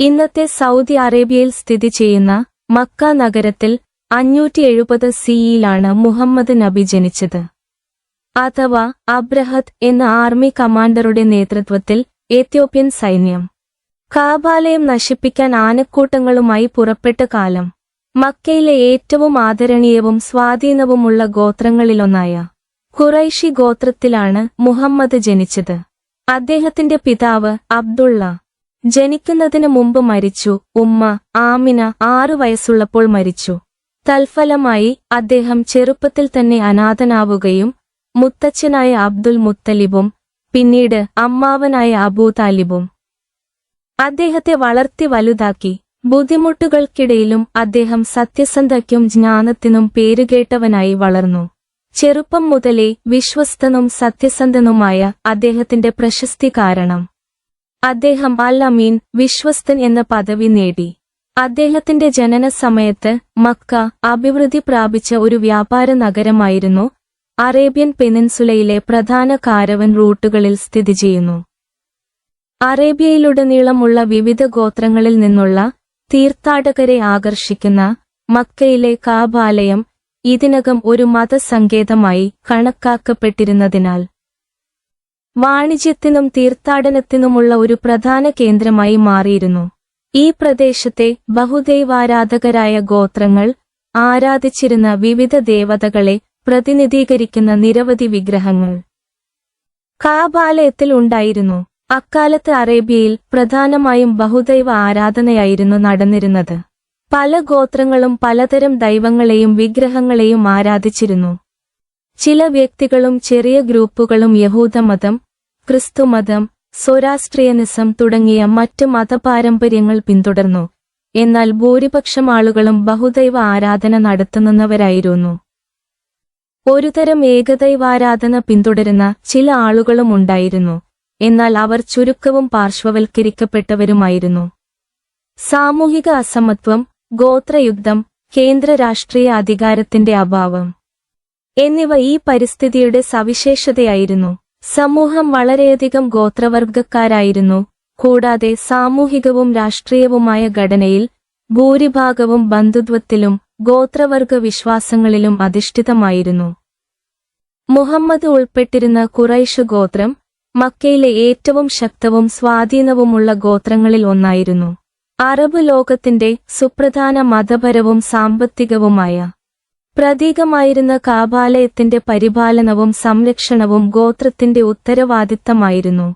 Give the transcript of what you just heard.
ഇന്നത്തെ സൗദി അറേബ്യയിൽ സ്ഥിതി ചെയ്യുന്ന മക്ക നഗരത്തിൽ അഞ്ഞൂറ്റി എഴുപത് സിയിലാണ് മുഹമ്മദ് നബി ജനിച്ചത്. അഥവാ അബ്രഹത്ത് എന്ന ആർമി കമാൻഡറുടെ നേതൃത്വത്തിൽ എത്യോപ്യൻ സൈന്യം. കാബാലയം നശിപ്പിക്കാൻ ആനക്കൂട്ടങ്ങളുമായി പുറപ്പെട്ട കാലം മക്കയിലെ ഏറ്റവും ആദരണീയവും സ്വാധീനവുമുള്ള ഗോത്രങ്ങളിലൊന്നായ ഖുറൈഷി ഗോത്രത്തിലാണ് മുഹമ്മദ് ജനിച്ചത്. അദ്ദേഹത്തിന്റെ പിതാവ് അബ്ദുള്ള ജനിക്കുന്നതിന് മുമ്പ് മരിച്ചു. ഉമ്മ ആമിന ആറു വയസ്സുള്ളപ്പോൾ മരിച്ചു. തൽഫലമായി അദ്ദേഹം ചെറുപ്പത്തിൽ തന്നെ അനാഥനാവുകയും മുത്തച്ഛനായ അബ്ദുൽ മുത്തലിബും പിന്നീട് അമ്മാവനായ അബൂ താലിബും. അദ്ദേഹത്തെ വളർത്തി വലുതാക്കി. ബുദ്ധിമുട്ടുകൾക്കിടയിലും അദ്ദേഹം സത്യസന്ധയ്ക്കും ജ്ഞാനത്തിനും പേരുകേട്ടവനായി വളർന്നു. ചെറുപ്പം മുതലേ വിശ്വസ്തനും സത്യസന്ധനുമായ അദ്ദേഹത്തിന്റെ പ്രശസ്തി കാരണം. അദ്ദേഹം അൽ അമീൻ വിശ്വസ്തൻ എന്ന പദവി നേടി. അദ്ദേഹത്തിന്റെ ജനന സമയത്ത് മക്ക അഭിവൃദ്ധി പ്രാപിച്ച ഒരു വ്യാപാര നഗരമായിരുന്നു. അറേബ്യൻ പെനിൻസുലയിലെ പ്രധാന കാരവൻ റൂട്ടുകളിൽ സ്ഥിതി ചെയ്യുന്നു. അറേബ്യയിലുടനീളമുള്ള വിവിധ ഗോത്രങ്ങളിൽ നിന്നുള്ള തീർത്ഥാടകരെ ആകർഷിക്കുന്ന മക്കയിലെ കാബാലയം ഇതിനകം ഒരു മതസങ്കേതമായി കണക്കാക്കപ്പെട്ടിരുന്നതിനാൽ വാണിജ്യത്തിനും തീർത്ഥാടനത്തിനുമുള്ള ഒരു പ്രധാന കേന്ദ്രമായി മാറിയിരുന്നു. ഈ പ്രദേശത്തെ ബഹുദൈവാരാധകരായ ഗോത്രങ്ങൾ ആരാധിച്ചിരുന്ന വിവിധ ദേവതകളെ പ്രതിനിധീകരിക്കുന്ന നിരവധി വിഗ്രഹങ്ങൾ കാബാലയത്തിൽ ഉണ്ടായിരുന്നു. അക്കാലത്ത് അറേബ്യയിൽ പ്രധാനമായും ബഹുദൈവ ആരാധനയായിരുന്നു നടന്നിരുന്നത്. പല ഗോത്രങ്ങളും പലതരം ദൈവങ്ങളെയും വിഗ്രഹങ്ങളെയും ആരാധിച്ചിരുന്നു. ചില വ്യക്തികളും ചെറിയ ഗ്രൂപ്പുകളും യഹൂദമതം ക്രിസ്തുമതം സൊരാസ്ട്രിയനിസം തുടങ്ങിയ മറ്റ് മതപാരമ്പര്യങ്ങൾ പിന്തുടർന്നു. എന്നാൽ ഭൂരിപക്ഷം ആളുകളും ബഹുദൈവ ആരാധന നടത്തുന്നവരായിരുന്നു. ഒരുതരം ഏകദൈവാരാധന പിന്തുടരുന്ന ചില ആളുകളും ഉണ്ടായിരുന്നു. എന്നാൽ അവർ ചുരുക്കവും പാർശ്വവൽക്കരിക്കപ്പെട്ടവരുമായിരുന്നു. സാമൂഹിക അസമത്വം ഗോത്രയുദ്ധം കേന്ദ്ര രാഷ്ട്രീയ അധികാരത്തിന്റെ അഭാവം. എന്നിവ ഈ പരിസ്ഥിതിയുടെ സവിശേഷതയായിരുന്നു. സമൂഹം വളരെയധികം ഗോത്രവർഗക്കാരായിരുന്നു കൂടാതെ സാമൂഹികവും രാഷ്ട്രീയവുമായ ഘടനയിൽ ഭൂരിഭാഗവും ബന്ധുത്വത്തിലും ഗോത്രവർഗ വിശ്വാസങ്ങളിലും അധിഷ്ഠിതമായിരുന്നു. മുഹമ്മദ് ഉൾപ്പെട്ടിരുന്ന ഖുറൈഷ് ഗോത്രം മക്കയിലെ ഏറ്റവും ശക്തവും സ്വാധീനവുമുള്ള ഗോത്രങ്ങളിൽ ഒന്നായിരുന്നു. അറബ് ലോകത്തിന്റെ സുപ്രധാന മതപരവും സാമ്പത്തികവുമായ പ്രതീകമായിരുന്ന കാബാലയത്തിന്റെ പരിപാലനവും സംരക്ഷണവും ഗോത്രത്തിന്റെ ഉത്തരവാദിത്തമായിരുന്നു.